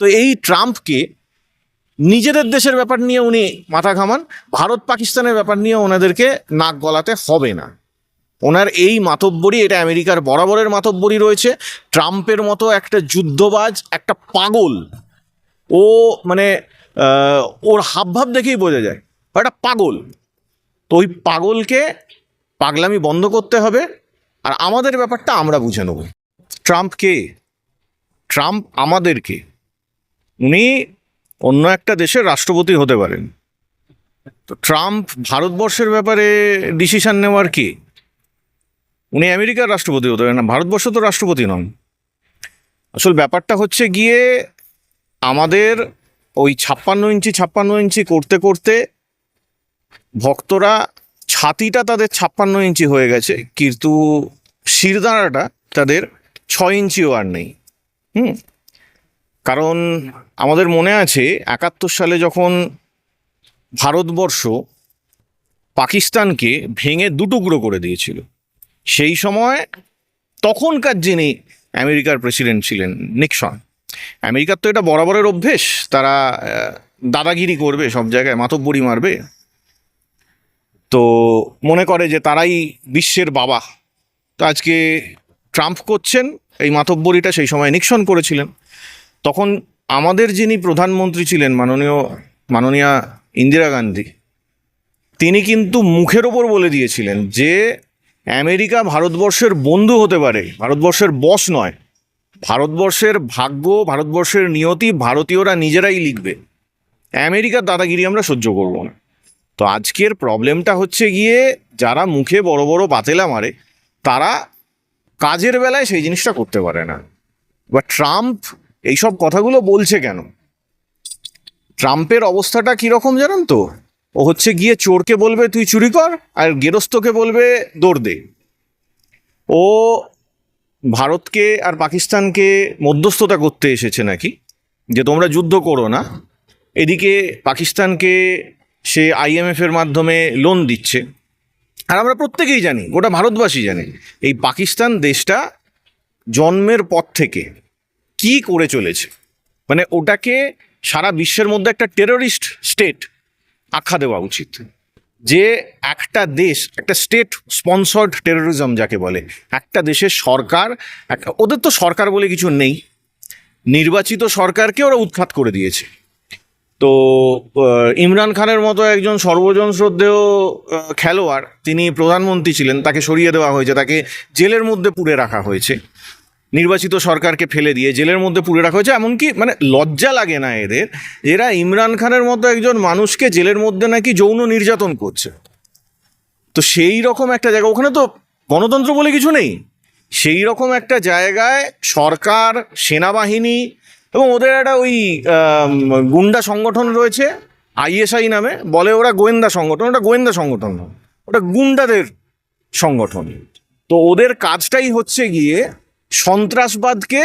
তো এই ট্রাম্পকে নিজেদের দেশের ব্যাপার নিয়ে উনি মাথা ঘামান, ভারত পাকিস্তানের ব্যাপার নিয়ে ওনাদেরকে নাক গলাতে হবে না। ওনার এই মাতব্বরি এটা আমেরিকার বরাবরের মাতব্বরি রয়েছে। ট্রাম্পের মতো একটা যুদ্ধবাজ, একটা পাগল, ও মানে ওর হাবভাব দেখেই বোঝা যায় একটা পাগল। তো ওই পাগলকে পাগলামি বন্ধ করতে হবে, আর আমাদের ব্যাপারটা আমরা বুঝে নেব। ট্রাম্প কে? ট্রাম্প আমাদেরকে উনি অন্য একটা দেশের রাষ্ট্রপতি হতে পারেন। তো ট্রাম্প ভারতবর্ষের ব্যাপারে ডিসিশন নেওয়ার কে? উনি আমেরিকার রাষ্ট্রপতি হতে পারেন, না, ভারতবর্ষ তো রাষ্ট্রপতি নন। আসল ব্যাপারটা হচ্ছে গিয়ে আমাদের ওই ছাপ্পান্ন ইঞ্চি ছাপ্পান্ন ইঞ্চি করতে করতে ভক্তরা ছাতিটা তাদের ছাপ্পান্ন ইঞ্চি হয়ে গেছে, কিন্তু শিরদাঁড়াটা তাদের ছয় ইঞ্চিও আর নেই। হুম? কারণ আমাদের মনে আছে একাত্তর সালে যখন ভারতবর্ষ পাকিস্তানকে ভেঙে দুটুকরো করে দিয়েছিল, সেই সময় তখনকার যিনি আমেরিকার প্রেসিডেন্ট ছিলেন নিক্সন, আমেরিকার তো এটা বরাবরের অভ্যেস, তারা দাদাগিরি করবে সব জায়গায়, মাতব্বরি মারবে। তো মনে করে যে তারাই বিশ্বের বাবা। তো আজকে ট্রাম্প করছেন, এই মাতব্বরিটা সেই সময় নিক্সন করেছিলেন। তখন আমাদের যিনি প্রধানমন্ত্রী ছিলেন মাননীয়, মাননীয়া ইন্দিরা গান্ধী, তিনি কিন্তু মুখের ওপর বলে দিয়েছিলেন যে আমেরিকা ভারতবর্ষের বন্ধু হতে পারে, ভারতবর্ষের বস নয়। ভারতবর্ষের ভাগ্য, ভারতবর্ষের নিয়তি ভারতীয়রা নিজেরাই লিখবে। আমেরিকার দাদাগিরি আমরা সহ্য করব না। তো আজকের প্রবলেমটা হচ্ছে গিয়ে যারা মুখে বড় বড় পাতেলা মারে, তারা কাজের বেলায় সেই জিনিসটা করতে পারে না। বা ট্রাম্প এইসব কথাগুলো বলছে কেন? ট্রাম্পের অবস্থাটা কীরকম জানেন তো? ও হচ্ছে গিয়ে চোরকে বলবে, তুই চুরি কর, আর গেরস্তকে বলবে, দৌড় দে। ও ভারতকে আর পাকিস্তানকে মধ্যস্থতা করতে এসেছে নাকি? যে তোমরা যুদ্ধ করো না। এদিকে পাকিস্তানকে সে আইএমএফ এর মাধ্যমে লোন দিচ্ছে। আর আমরা প্রত্যেকেই জানি, গোটা ভারতবাসী জানে, এই পাকিস্তান দেশটা জন্মের পর থেকে কি করে চলেছে? মানে ওটাকে সারা বিশ্বের মধ্যে একটা টেররিস্ট স্টেট আখ্যা দেওয়া উচিত। যে একটা দেশ, একটা স্টেট স্পন্সর্ড টেরোরিজম যাকে বলে, একটা দেশের সরকার, একটা, ওদের তো সরকার বলে কিছু নেই। নির্বাচিত সরকারকে ওরা উৎখাত করে দিয়েছে। তো ইমরান খানের মতো একজন সর্বজন শ্রদ্ধেয় খেলোয়াড়, তিনি প্রধানমন্ত্রী ছিলেন, তাকে সরিয়ে দেওয়া হয়েছে, তাকে জেলের মধ্যে পুরে রাখা হয়েছে। নির্বাচিত সরকারকে ফেলে দিয়ে জেলের মধ্যে পুরে রাখা হয়েছে, এমনকি মানে লজ্জা লাগে না এদের। এরা ইমরান খানের মতো একজন মানুষকে জেলের মধ্যে নাকি যৌন নির্যাতন করছে। তো সেই রকম একটা জায়গা, ওখানে তো গণতন্ত্র বলে কিছু নেই। সেই রকম একটা জায়গায় সরকার, সেনাবাহিনী এবং ওদের একটা ওই গুন্ডা সংগঠন রয়েছে, আইএসআই নামে, বলে ওরা গোয়েন্দা সংগঠন, ওটা গোয়েন্দা সংগঠন ওটা গুন্ডাদের সংগঠন। তো ওদের কাজটাই হচ্ছে গিয়ে সন্ত্রাসবাদকে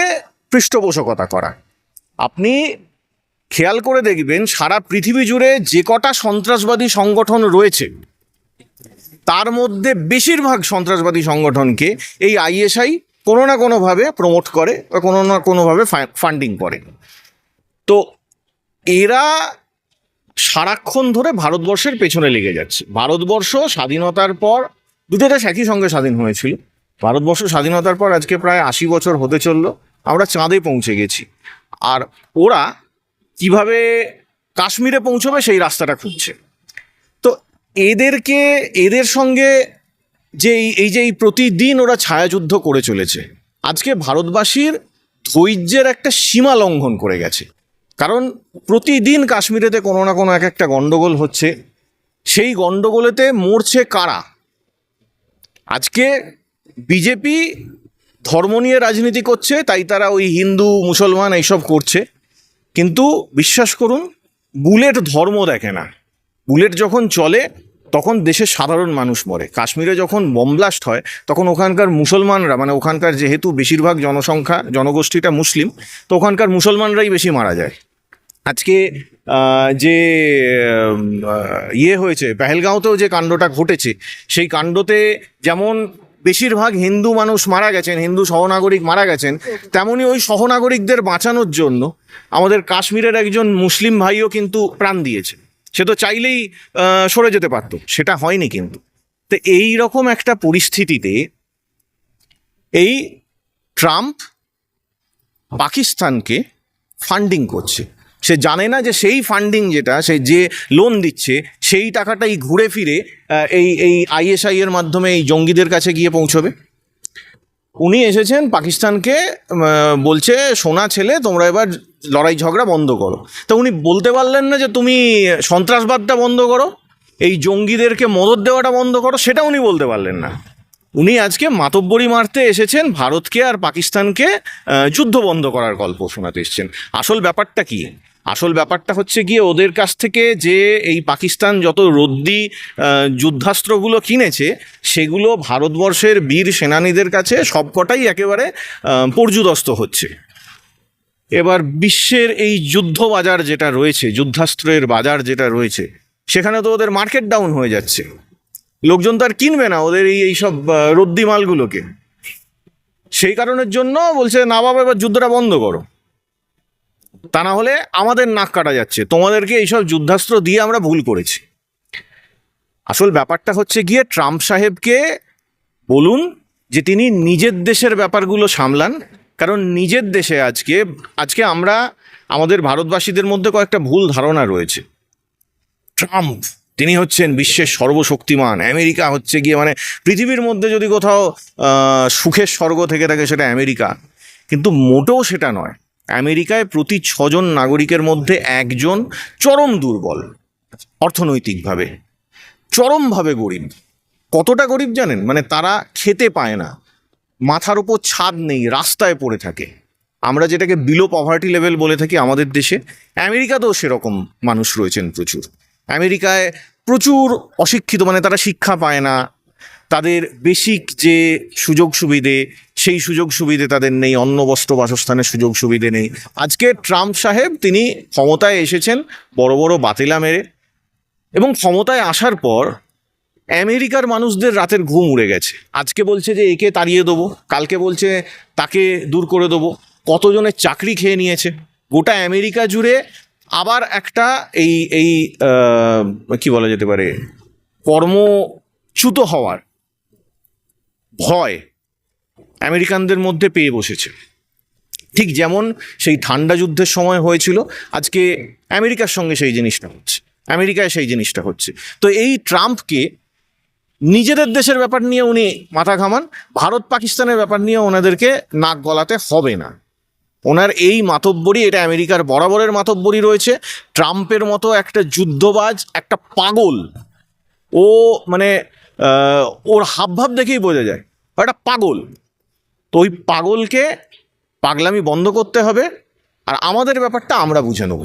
পৃষ্ঠপোষকতা করা। আপনি খেয়াল করে দেখবেন, সারা পৃথিবী জুড়ে যে কটা সন্ত্রাসবাদী সংগঠন রয়েছে, তার মধ্যে বেশিরভাগ সন্ত্রাসবাদী সংগঠনকে এই আইএসআই কোনো না কোনোভাবে প্রমোট করে বা কোনো না কোনোভাবে ফান্ডিং করে। তো এরা সারাক্ষণ ধরে ভারতবর্ষের পেছনে লেগে যাচ্ছে। ভারতবর্ষ স্বাধীনতার পর, দুটো দেশ একই সঙ্গে স্বাধীন হয়েছিল। ভারতবর্ষ স্বাধীনতার পর আজকে প্রায় আশি বছর হতে চলল, আমরা চাঁদে পৌঁছে গেছি। আর ওরা কীভাবে কাশ্মীরে পৌঁছবে সেই রাস্তাটা খুঁজছে। তো এদেরকে, এদের সঙ্গে যে এই- যে এই প্রতিদিন ওরা ছায়াযুদ্ধ করে চলেছে, আজকে ভারতবাসীর ধৈর্যের একটা সীমা লঙ্ঘন করে গেছে। কারণ প্রতিদিন কাশ্মীরেতে কোনো না কোনো এক একটা গণ্ডগোল হচ্ছে। সেই গণ্ডগোলেতে মরছে কারা? আজকে বিজেপি ধর্ম নিয়ে রাজনীতি করছে, তাই তারা ওই হিন্দু, মুসলমান এইসব করছে। কিন্তু বিশ্বাস করুন, বুলেট ধর্ম দেখে না। বুলেট যখন চলে, তখন দেশের সাধারণ মানুষ মরে। কাশ্মীরে যখন বোম ব্লাস্ট হয়, তখন ওখানকার মুসলমানরা মানে ওখানকার যেহেতু বেশিরভাগ জনসংখ্যা, জনগোষ্ঠীটা মুসলিম, তো ওখানকার মুসলমানরাই বেশি মারা যায়। আজকে যে ইয়ে হয়েছে, পেহেলগাঁওতেও যে কাণ্ডটা ঘটেছে, সেই কাণ্ডতে যেমন বেশিরভাগ হিন্দু মানুষ মারা গেছেন, হিন্দু সহনাগরিক মারা গেছেন, তেমনি ওই সহনাগরিকদের বাঁচানোর জন্য আমাদের কাশ্মীরের একজন মুসলিম ভাইও কিন্তু প্রাণ দিয়েছে সে তো চাইলেই সরে যেতে পারতো, সেটা হয়নি কিন্তু। তো এই রকম একটা পরিস্থিতিতে এই ট্রাম্প পাকিস্তানকে ফান্ডিং করছে। সে জানে না যে সেই ফান্ডিং যেটা, সে যে লোন দিচ্ছে সেই টাকাটাই ঘুরে ফিরে এই এই আইএসআই এর মাধ্যমে এই জঙ্গিদের কাছে গিয়ে পৌঁছবে। উনি এসেছেন পাকিস্তানকে বলছে, সোনা ছেলে, তোমরা এবার লড়াই ঝগড়া বন্ধ করো। তা উনি বলতে পারলেন না যে, তুমি সন্ত্রাসবাদটা বন্ধ করো, এই জঙ্গিদেরকে মদত দেওয়াটা বন্ধ করো। সেটা উনি বলতে পারলেন না। উনি আজকে মাতব্বরি মারতে এসেছেন, ভারতকে আর পাকিস্তানকে যুদ্ধ বন্ধ করার গল্প শোনাতে এসেছেন। আসল ব্যাপারটা কি? আসল ব্যাপারটা হচ্ছে গিয়ে ওদের কাছ থেকে যে এই পাকিস্তান যত রদ্দি যুদ্ধাস্ত্রগুলো কিনেছে, সেগুলো ভারতবর্ষের বীর সেনানীদের কাছে সবকটাই একেবারে পর্যুদস্ত হচ্ছে। এবার বিশ্বের এই যুদ্ধ বাজার যেটা রয়েছে, যুদ্ধাস্ত্রের বাজার যেটা রয়েছে, সেখানে তো ওদের মার্কেট ডাউন হয়ে যাচ্ছে। লোকজন তো আর কিনবে না ওদের এই এইসব রদ্দি মালগুলোকে। সেই কারণের জন্য বলছে, না বাবা, এবার যুদ্ধটা বন্ধ করো। তা না হলে আমাদের নাক কাটা যাচ্ছে। তোমাদেরকে এইসব যুদ্ধাস্ত্র দিয়ে আমরা ভুল করেছি। আসল ব্যাপারটা হচ্ছে গিয়ে ট্রাম্প সাহেবকে বলুন যে তিনি নিজের দেশের ব্যাপারগুলো সামলান। কারণ নিজের দেশে আজকে আজকে আমরা আমাদের ভারতবাসীদের মধ্যে কয়েকটা ভুল ধারণা রয়েছে। ট্রাম্প, তিনি হচ্ছেন বিশ্বের সর্বশক্তিমান। আমেরিকা হচ্ছে গিয়ে মানে পৃথিবীর মধ্যে যদি কোথাও সুখের স্বর্গ থেকে থাকে সেটা আমেরিকা। কিন্তু মোটেও সেটা নয়। আমেরিকায় প্রতি ছজন নাগরিকের মধ্যে একজন চরম দুর্বল, অর্থনৈতিকভাবে। চরমভাবে গরিব। কতটা গরিব জানেন? মানে তারা খেতে পায় না। মাথার ওপর ছাদ নেই, রাস্তায় পড়ে থাকে। আমরা যেটাকে বিলো পভার্টি লেভেল বলে থাকি আমাদের দেশে, আমেরিকাতেও সেরকম মানুষ রয়েছেন প্রচুর। আমেরিকায় প্রচুর অশিক্ষিত মানে তারা শিক্ষা পায় না। তাদের বেসিক যে সুযোগ সুবিধে সেই সুযোগ সুবিধে তাদের নেই অন্ন বস্ত্র বাসস্থানের সুযোগ সুবিধে নেই। আজকে ট্রাম্প সাহেব তিনি ক্ষমতায় এসেছেন বড় বড় বাতিলা মেরে এবং ক্ষমতায় আসার পর আমেরিকার মানুষদের রাতের ঘুম উড়ে গেছে। আজকে বলছে যে একে তাড়িয়ে দেবো, কালকে বলছে তাকে দূর করে দেবো। কতজনের চাকরি খেয়ে নিয়েছে? গোটা আমেরিকা জুড়ে আবার একটা এই এই কি বলা যেতে পারে, কর্মচ্যুত হওয়ার ভয় আমেরিকানদের মধ্যে পেয়ে বসেছে। ঠিক যেমন সেই ঠান্ডা যুদ্ধের সময় হয়েছিল, আজকে আমেরিকার সঙ্গে সেই জিনিসটা হচ্ছে, আমেরিকায় সেই জিনিসটা হচ্ছে। তো এই ট্রাম্পকে নিজেদের দেশের ব্যাপার নিয়ে উনি মাথা ঘামান, ভারত পাকিস্তানের ব্যাপার নিয়ে ওনাদেরকে নাক গলাতে হবে না। ওনার এই মাতব্বরি এটা আমেরিকার বরাবরের মাতব্বরি রয়েছে। ট্রাম্পের মতো একটা যুদ্ধবাজ, একটা পাগল, ও মানে ওর হাবভাব দেখেই বোঝা যায়, একটা পাগল। তো ওই পাগলকে পাগলামি বন্ধ করতে হবে আর আমাদের ব্যাপারটা আমরা বুঝে নেব।